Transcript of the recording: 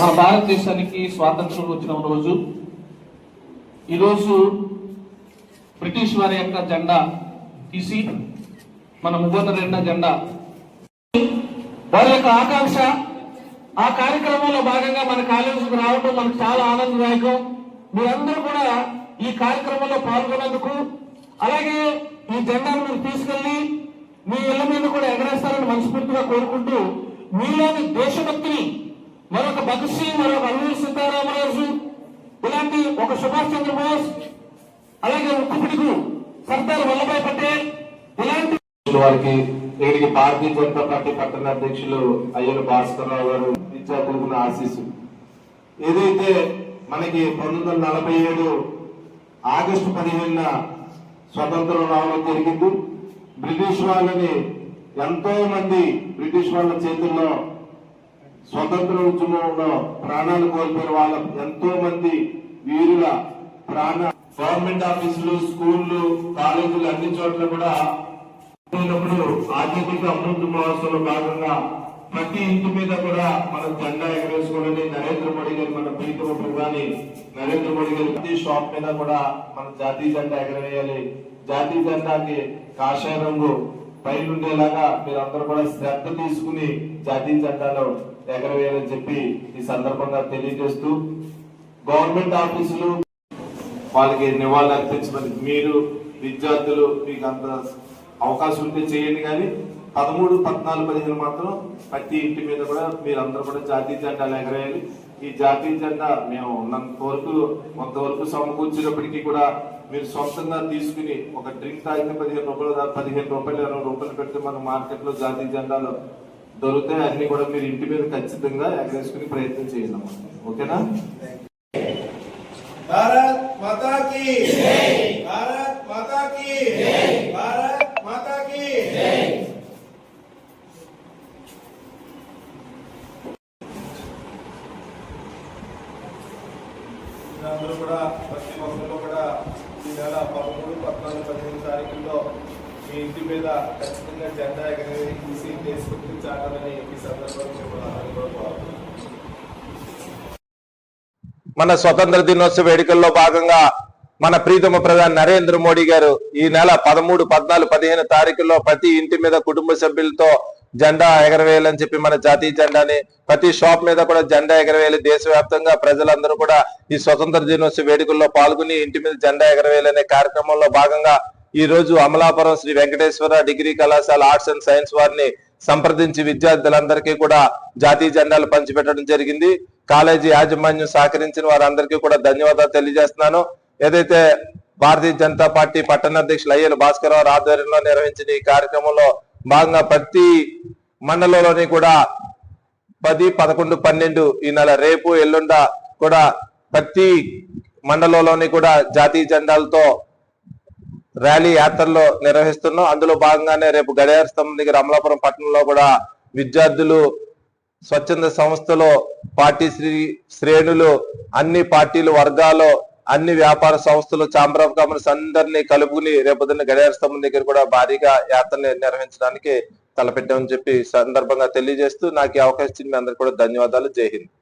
మన భారతదేశానికి స్వాతంత్రం వచ్చిన రోజు. ఈరోజు బ్రిటిష్ వారి యొక్క జెండా తీసి మన ముగ్గురు రెండో జెండా. వారి యొక్క ఆకాంక్ష ఆ కార్యక్రమంలో భాగంగా మన కాలేజీకి రావడం మనకు చాలా ఆనందదాయకం. మీరందరూ కూడా ఈ కార్యక్రమంలో పాల్గొన్నందుకు అలాగే ఈ జెండాను మీరు తీసుకెళ్ళి మీ ఇళ్ళ మీద కూడా ఎగరేస్తారని మనస్ఫూర్తిగా కోరుకుంటూ మీలోని దేశభక్తిని మరొక భగత్ సింగ్ మరొక అల్లూరి సీతారామరాజు ఇలాంటి ఒక సుభాష్ చంద్రబోస్ అలాగే ఉక్కుపిడుగు సర్దార్ వల్లభాయ్ పటేల్ ఇలాంటి వారికి నేటికి భారతీయ జనతా పార్టీ పట్టణ అధ్యక్షులు అయ్యన భాస్కర్రావు గారు విద్యార్థులకు ఆశీస్సు. ఏదైతే మనకి పంతొమ్మిది వందల నలభై ఏడు ఆగస్టు పదిహేనున స్వతంత్రం రావడం జరిగింది బ్రిటిష్ వాళ్ళని ఎంతో మంది బ్రిటిష్ వాళ్ళ చేతుల్లో స్వతంత్ర ఉద్యమంలో ప్రాణాలు కోల్పోయిన వాళ్ళ ఎంతో మంది వీరుల ప్రాణ గవర్నమెంట్ ఆఫీసులు స్కూళ్ళు కాలేజీలు అన్ని చోట్ల కూడా ఆధ్యాత్మిక అమృత మహోత్సవంలో భాగంగా ప్రతి ఇంటి మీద కూడా మనం జెండా ఎగరేసుకోవాలని నరేంద్ర మోడీ గారు మన ప్రీతమ ప్రధాని నరేంద్ర మోడీ గారు ప్రతి షాప్ మీద కూడా మన జాతీయ జెండా ఎగరవేయాలి. జాతీయ జెండాకి కాషాయ రంగు పైన ఉండేలాగా మీరందరూ కూడా శ్రద్ధ తీసుకుని జాతీయ జెండాలో ఎగరవేయాలని చెప్పి ఈ సందర్భంగా తెలియజేస్తూ గవర్నమెంట్ ఆఫీసులు వాళ్ళకి నివాళులు అర్పించమని మీరు విద్యార్థులు మీకు అంత అవకాశం ఉంటే చేయండి కానీ పదమూడు పద్నాలుగు పదిహేను మాత్రం ప్రతి ఇంటి మీద కూడా మీరందరూ కూడా జాతీయ జెండాలు ఎగరేయాలి. ఈ జాతీయ జెండా మేము ఉన్నంత వరకు కొంతవరకు సమకూర్చినప్పటికీ కూడా మీరు సొంతంగా తీసుకుని ఒక డ్రింక్ తాగితే పదిహేను రూపాయలు పదిహేను రూపాయలు ఇరవై రూపాయలు పెడితే మన మార్కెట్లో జాతీయ జెండాలు దొరుకుతాయి అన్ని కూడా మీరు ఇంటి మీద ఖచ్చితంగా ఎగరేసుకుని ప్రయత్నం చేయండి ఓకేనా? భారత్ మాతాకి భారత్ మాతాకి భారత్ మాతాకి అందరూ కూడా ప్రతి ఒక్కరూ కూడా ఈ నెల పదమూడు పద్నాలుగు పదిహేను తారీఖుల్లో మీ ఇంటి మీద ఖచ్చితంగా జెండా ఎగరవేసి చూసి దేశభక్తి ఈ సందర్భంగా చెప్పాలని మన స్వతంత్ర దినోత్సవ వేడుకల్లో భాగంగా మన ప్రీతమ ప్రధాని నరేంద్ర మోడీ గారు ఈ నెల పదమూడు పద్నాలుగు పదిహేను తారీఖుల్లో ప్రతి ఇంటి మీద కుటుంబ సభ్యులతో జెండా ఎగరవేయాలని చెప్పి మన జాతీయ జెండాని ప్రతి షాప్ మీద కూడా జెండా ఎగరవేయాలి. దేశవ్యాప్తంగా ప్రజలందరూ కూడా ఈ స్వతంత్ర దినోత్సవ వేడుకల్లో పాల్గొని ఇంటి మీద జెండా ఎగరవేయాలనే కార్యక్రమంలో భాగంగా ఈ రోజు అమలాపురం శ్రీ వెంకటేశ్వర డిగ్రీ కళాశాల ఆర్ట్స్ అండ్ సైన్స్ వారిని సంప్రదించి విద్యార్థులందరికీ కూడా జాతీయ జెండాలు పంచిపెట్టడం జరిగింది. కాలేజీ యాజమాన్యం సహకరించిన వారందరికీ కూడా ధన్యవాదాలు తెలియజేస్తున్నాను. ఏదైతే భారతీయ జనతా పార్టీ పట్టణ అధ్యక్షులు అయ్యల భాస్కరరావు ఆధ్వర్యంలో నిర్వహించిన ఈ కార్యక్రమంలో భాగంగా ప్రతి మండలంలోని కూడా పది పదకొండు పన్నెండు ఈ నెల రేపు ఎల్లుండ కూడా ప్రతి మండలంలోని కూడా జాతీయ జెండాలతో ర్యాలీ యాత్రలో నిర్వహిస్తున్నాం. అందులో భాగంగానే రేపు గడియార స్తంభం దగ్గర అమలాపురం పట్టణంలో కూడా విద్యార్థులు స్వచ్ఛంద సంస్థలు పార్టీ శ్రీ శ్రేణులు అన్ని పార్టీలు వర్గాలు అన్ని వ్యాపార సంస్థలు ఛాంబర్ ఆఫ్ కామర్స్ అందరినీ కలుపుకుని రేపొద్దున్న గడియార స్తంభం దగ్గర కూడా భారీగా యాత్రని నిర్వహించడానికి తలపెట్టామని చెప్పి సందర్భంగా తెలియజేస్తూ నాకు ఈ అవకాశం ఇచ్చిన మీ అందరికీ కూడా ధన్యవాదాలు. జై హింద్.